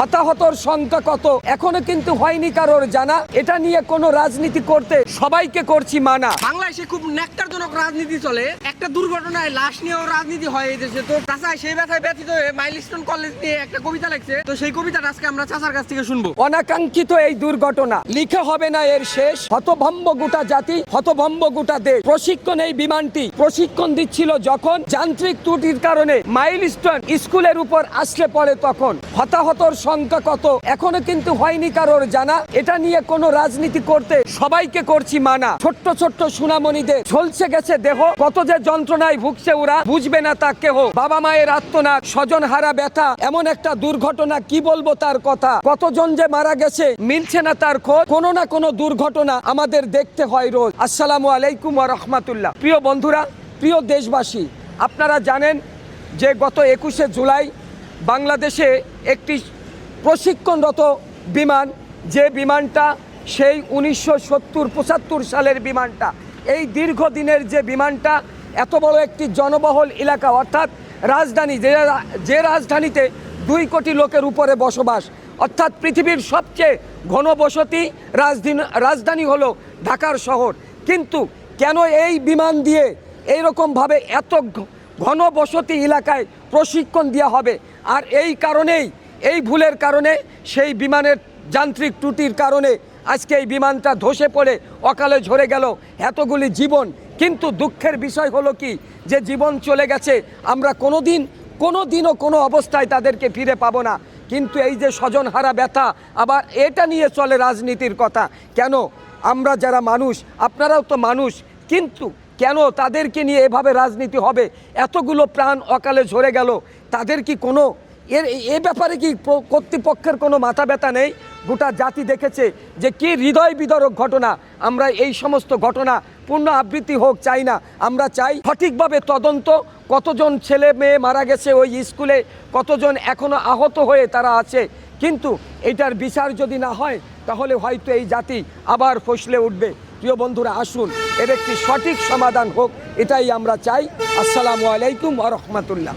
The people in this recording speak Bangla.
হতাহতর সংখ্যা কত? এখনও কিন্তু হয়নি কারোর জানা। এটা নিয়ে কোনো রাজনীতি করতে সবাইকে করছি মানা। বাংলাদেশে খুব ন্যাক্কারজনক রাজনীতি চলে। একটা দুর্ঘটনায় লাশ নিয়েও রাজনীতি হয় এই দেশে। তো চাচা সেই ব্যথায় ব্যথিত হয়ে মাইলস্টোন কলেজ নিয়ে একটা কবিতা লিখছে। তো সেই কবিতাটা আজকে আমরা চাচার কাছ থেকে শুনব। অনাকাঙ্ক্ষিত এই দুর্ঘটনা। লিখে হবে না এর শেষ। হতভম্ব গোটা জাতি হতভম্ব গোটা দেশ। প্রশিক্ষণ এই বিমানটি। প্রশিক্ষণ দিচ্ছিল যখন যান্ত্রিক ত্রুটির কারণে মাইলস্টোন স্কুলের উপর আসলে পড়ে তখন। হতাহতর সংখ্যা কত? এখনও কিন্তু হয়নি কারোর জানা। এটা নিয়ে কোনো রাজনীতি করতে সবাইকে করছি মানা। ছোট্ট ছোট্ট সুনামণিদের ঝলসে গেছে দেহ। কত যে যন্ত্রণায় ভুগছে ওরা, বুঝবে না তা কেহ। বাবা মায়ের আত্মনাদ স্বজন হারা ব্যথা, এমন একটা দুর্ঘটনা, কি বলব তার কথা? কতজন যে মারা গেছে, মিলছে না তার খোঁজ। কোনো না কোনো দুর্ঘটনা আমাদের দেখতে হয় রোজ। আসসালামু আলাইকুম রাহমাতুল্লাহ। প্রিয় বন্ধুরা, প্রিয় দেশবাসী, আপনারা জানেন যে গত একুশে জুলাই বাংলাদেশে একটি প্রশিক্ষণরত বিমান, যে বিমানটা সেই উনিশশো সত্তর পঁচাত্তর সালের বিমানটা। এই দীর্ঘদিনের যে বিমানটা, এত বড় একটি জনবহুল এলাকা, অর্থাৎ রাজধানী, যে যে রাজধানীতে দুই কোটি লোকের উপরে বসবাস, অর্থাৎ পৃথিবীর সবচেয়ে ঘনবসতি রাজধানী রাজধানী হলো ঢাকার শহর। কিন্তু কেন এই বিমান দিয়ে এইরকমভাবে এত ঘনবসতি এলাকায় প্রশিক্ষণ দেওয়া হবে? আর এই কারণেই এই ভুলের কারণে, সেই বিমানের যান্ত্রিক ত্রুটির কারণে আজকে এই বিমানটা ধসে পড়ে, অকালে ঝরে গেল এতগুলি জীবন। কিন্তু দুঃখের বিষয় হলো কি, যে জীবন চলে গেছে, আমরা কোনো দিন কোনো দিনও কোনো অবস্থায় তাদেরকে ফিরে পাবো না। কিন্তু এই যে স্বজন হারা ব্যথা, আবার এটা নিয়ে চলে রাজনীতির কথা। কেন? আমরা যারা মানুষ, আপনারাও তো মানুষ, কিন্তু কেন তাদেরকে নিয়ে এভাবে রাজনীতি হবে? এতগুলো প্রাণ অকালে ঝরে গেল, তাদের কি কোনো এর এ ব্যাপারে কি কর্তৃপক্ষের কোনো মাথা ব্যথা নেই? গোটা জাতি দেখেছে যে কি হৃদয় বিদরক ঘটনা। আমরা এই সমস্ত ঘটনা পূর্ণ আবৃত্তি হোক, চাই না। আমরা চাই সঠিকভাবে তদন্ত, কতজন ছেলে মেয়ে মারা গেছে ওই স্কুলে, কতজন এখনও আহত হয়ে তারা আছে। কিন্তু এটার বিচার যদি না হয়, তাহলে হয়তো এই জাতি আবার ফসলে উঠবে। প্রিয় বন্ধুরা, আসুন, এর একটি সঠিক সমাধান হোক, এটাই আমরা চাই। আসসালামু আলাইকুম আ রহমতুল্লাহ।